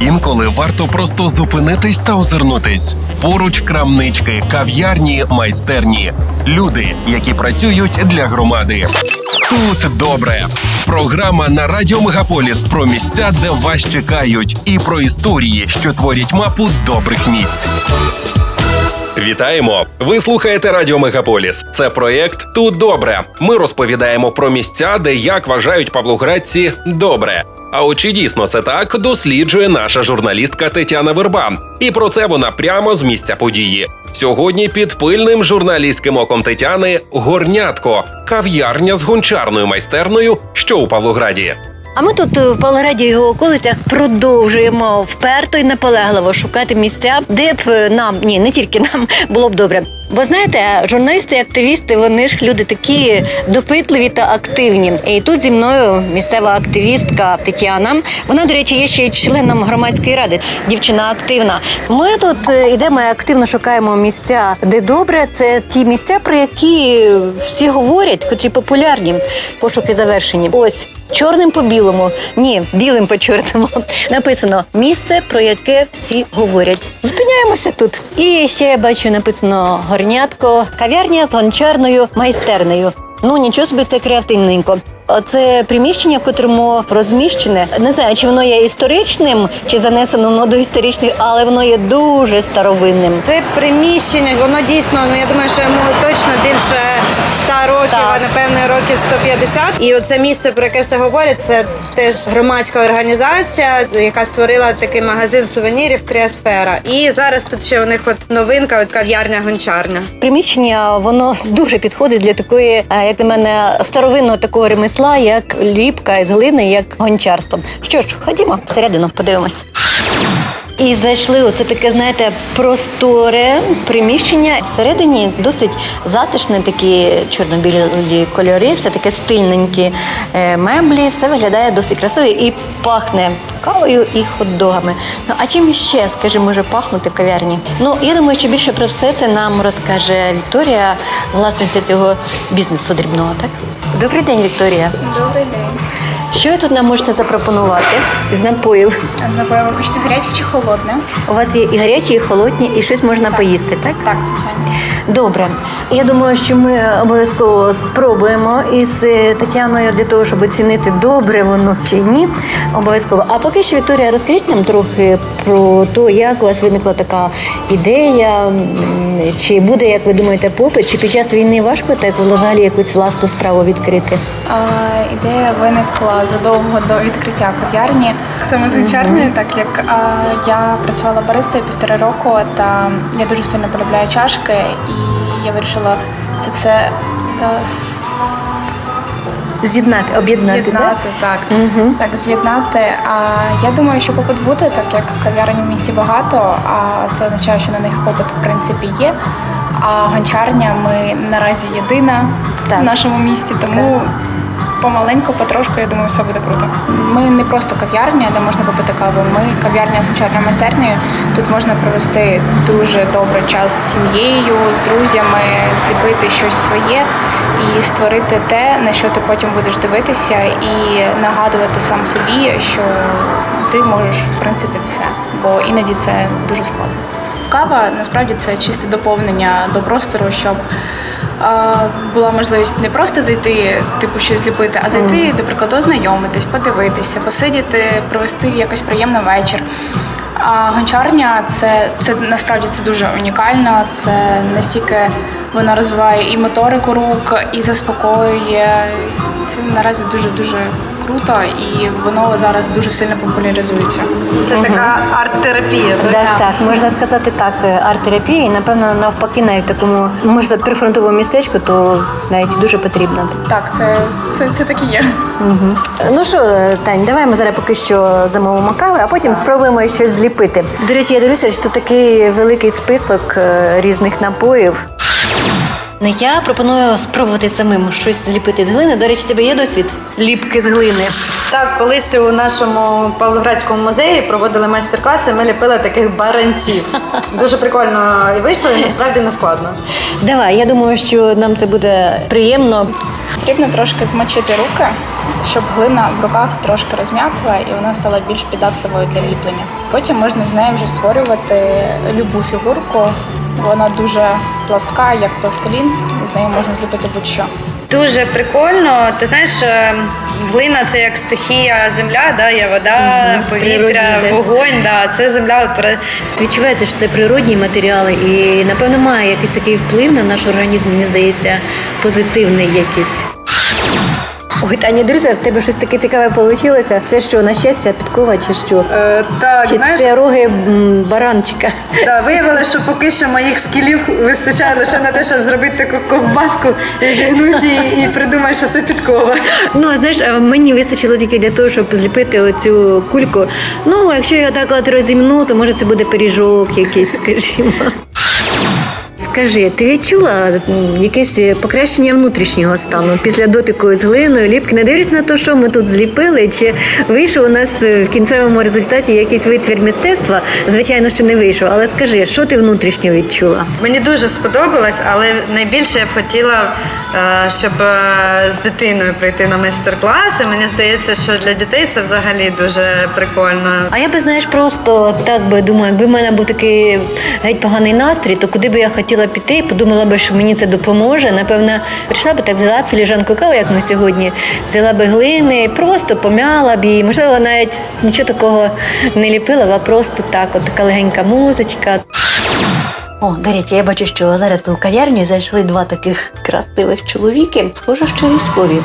Інколи варто просто зупинитись та озирнутись. Поруч крамнички, кав'ярні, майстерні, люди, які працюють для громади. Тут добре. Програма на радіо Мегаполіс про місця, де вас чекають, і про історії, що творять мапу добрих місць. Вітаємо! Ви слухаєте Радіо Мегаполіс. Це проєкт Тут добре. Ми розповідаємо про місця, де як вважають павлоградці добре. А от чи дійсно це так, досліджує наша журналістка Тетяна Верба. І про це вона прямо з місця події. Сьогодні під пильним журналістським оком Тетяни горнятко, кав'ярня з гончарною майстерною, що у Павлограді. А ми тут е, в Павлограді його околицях продовжуємо вперто і наполегливо шукати місця, де б е, нам, ні, не тільки нам було б добре. Бо знаєте, журналісти, і активісти, вони ж люди такі допитливі та активні. І тут зі мною місцева активістка Тетяна. Вона, до речі, є ще членом громадської ради. Дівчина активна. Ми тут е, йдемо і активно шукаємо місця, де добре. Це ті місця, про які всі говорять, котрі популярні. Пошуки завершені. Ось. Чорним по білому, ні, білим по чорному. Написано місце, про яке всі говорять. Зупиняємося тут. І ще я бачу написано горнятко, кав'ярня з гончарною майстернею. Ну нічого собі це креативненько. Це приміщення, в котрому розміщене. Не знаю, чи воно є історичним, чи занесено воно до історичних, але воно є дуже старовинним. Це приміщення, воно дійсно, ну я думаю, що йому точно більше 100 років, Так. а напевне років 150. І оце місце, про яке все говорять, це теж громадська організація, яка створила такий магазин сувенірів Кріосфера. І зараз тут ще у них от новинка, от кав'ярня гончарня. Приміщення воно дуже підходить для такої, е, як на мене, старовинного такого ремесла, як ліпка із глини, як гончарство. Що ж, ходімо всередину, подивимось. І зайшли оце таке, знаєте, просторе приміщення. Всередині досить затишне, такі чорно-білі кольори, все таке стильненькі е, меблі, все виглядає досить красиво і пахне кавою і хот-догами. Ну а чим ще, скажімо, може пахнути в кав'ярні? Ну я думаю, що більше про все це нам розкаже Вікторія, власниця цього бізнесу дрібного, так? Добрий день, Вікторія. Добрий день. Що ви тут нам можете запропонувати з напоїв? Напевно, ви хочете гаряче чи холодне? У вас є і гарячі, і холодні, і щось можна поїсти, так? Так, звичайно. Добре. Я думаю, що ми обов'язково спробуємо із е, Тетяною для того, щоб оцінити, добре воно чи ні. Обов'язково. А поки що, Вікторія, розкажіть нам трохи про те, як у вас виникла така ідея, чи буде, як ви думаєте, попит, чи під час війни важко так взагалі якусь власну справу відкрити? А, ідея виникла задовго до відкриття кав'ярні. Саме з гончарнею, так як а, я працювала баристою півтора року, та я дуже сильно полюбляю чашки, і я вирішила це все та, З'єднати, об'єднати, так? з'єднати. Так, Угу. так, з'єднати. А я думаю, що попит буде, так як кав'ярень в місті багато, а це означає, що на них попит в принципі є. А гончарня ми наразі єдина Так. в нашому місті, тому помаленьку, потрошку, я думаю, все буде круто. Ми не просто кав'ярня, де можна попити каву. Ми кав'ярня з гончарною майстернею. Тут можна провести дуже добрий час з сім'єю, з друзями, зліпити щось своє і створити те, на що ти потім будеш дивитися, і нагадувати сам собі, що ти можеш в принципі все, бо іноді це дуже складно. Кава насправді це чисте доповнення до простору, щоб була можливість не просто зайти, типу щось зліпити, а зайти, до прикладу, ознайомитись, подивитися, посидіти, провести якось приємний вечір. А гончарня це, це насправді це дуже унікально. Це настільки вона розвиває і моторику рук, і заспокоює. Це наразі дуже дуже круто, і воно зараз дуже сильно популяризується. Це така арт-терапія. Так, так, можна сказати так, е, арт-терапія, і напевно навпаки, навіть такому, сказати, прифронтовому містечку, то навіть дуже потрібно. Так, це, це, це так і є. Угу. Ну що, Тань, давай ми зараз поки що замовимо кави, а потім спробуємо щось зліпити. До речі, я дивлюся, що тут такий великий список е, різних напоїв. Ну, Я пропоную спробувати самим щось зліпити з глини. До речі, тебе є досвід ліпки з глини. Так, колись у нашому Павлоградському музеї проводили майстер-класи, ми ліпили таких баранців. Дуже прикольно і вийшло, і насправді не складно. Давай, я думаю, що нам це буде приємно. Потрібно трошки змочити руки, щоб глина в руках трошки розм'якла і вона стала більш піддатливою для ліплення. Потім можна з нею вже створювати любу фігурку. Вона дуже пластка, як пластилін, і з нею можна зліпити будь-що. Дуже прикольно. Ти знаєш, е, глина це як стихія земля, да? є вода, повітря, вогонь. Да. Це земля. Відчувається, що це природні матеріали, і напевно має якийсь такий вплив на наш організм. Мені здається, позитивний якийсь. Ой, Таня, друзі, в тебе щось таке цікаве вийшло. Це що, на щастя, підкова чи що? Е, так, Чи знаєш, це роги м, баранчика? да, виявилося, що поки що моїх скілів вистачає лише на те, щоб зробити таку ковбаску, і зігнути і, і придумати, що це підкова. Ну, а знаєш, а мені вистачило тільки для того, щоб зліпити оцю кульку. Ну, якщо я так от розімну, то може це буде пиріжок якийсь, скажімо. Скажи, ти відчула якесь покращення внутрішнього стану після дотику з глиною, ліпки? Не дивлячись на те, що ми тут зліпили, чи вийшов у нас е, в кінцевому результаті якийсь витвір мистецтва? Звичайно, що не вийшов. Але скажи, що ти внутрішньо відчула? Мені дуже сподобалось, але найбільше я б хотіла, е, щоб е, з дитиною прийти на майстер-класи. Мені здається, що для дітей це взагалі дуже прикольно. А я би знаєш, просто так би думаю, якби в мене був такий геть поганий настрій, то куди би я хотіла піти, і подумала би, що мені це допоможе. Напевно, прийшла би так, взяла б філіжанку кави, як ми сьогодні, взяла би глини, просто пом'яла б її. Можливо, навіть нічого такого не ліпила, а просто так, от така легенька музичка. О, до речі, я бачу, що зараз у кав'ярню зайшли два таких красивих чоловіки. Схоже, що військові.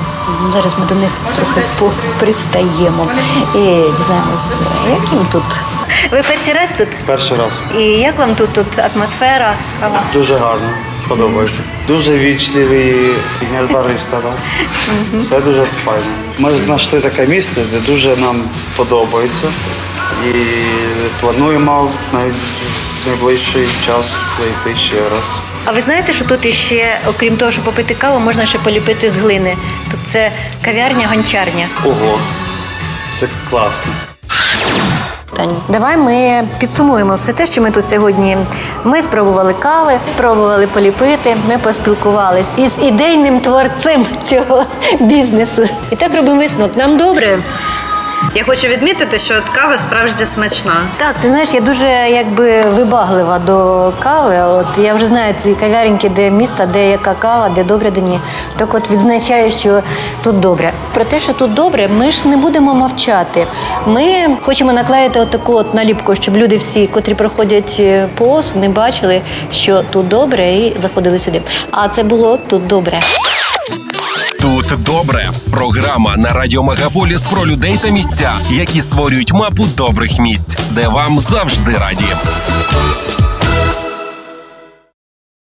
Зараз ми до них трохи пристаємо і дізнаємось, як їм тут. Ви перший раз тут? Перший раз. І як вам тут, тут атмосфера? Дуже гарно. Подобається. Дуже вічливі бариста, так? Все дуже файно. Ми знайшли таке місце, де дуже нам подобається. І плануємо в найближчий час зайти ще раз. А ви знаєте, що тут іще, окрім того, що попити каву, можна ще поліпити з глини. Тут це кав'ярня гончарня. Ого, це класно. Таню, давай ми підсумуємо все те, що ми тут сьогодні. Ми спробували кави, спробували поліпити. Ми поспілкувалися із ідейним творцем цього бізнесу. І так робимо висновок. Нам добре. Я хочу відмітити, що кава справді смачна. Так, ти знаєш, я дуже якби вибаглива до кави. От я вже знаю ці кав'яреньки, де міста, де яка кава, де добре, де ні. Так от відзначаю, що тут добре. Про те, що тут добре, ми ж не будемо мовчати. Ми хочемо наклеїти отаку от наліпку, щоб люди всі, котрі проходять е, повз, не бачили, що тут добре, і заходили сюди. А це було тут добре. Тут добре. Програма на радіо Мегаполіс про людей та місця, які створюють мапу добрих місць, де вам завжди раді.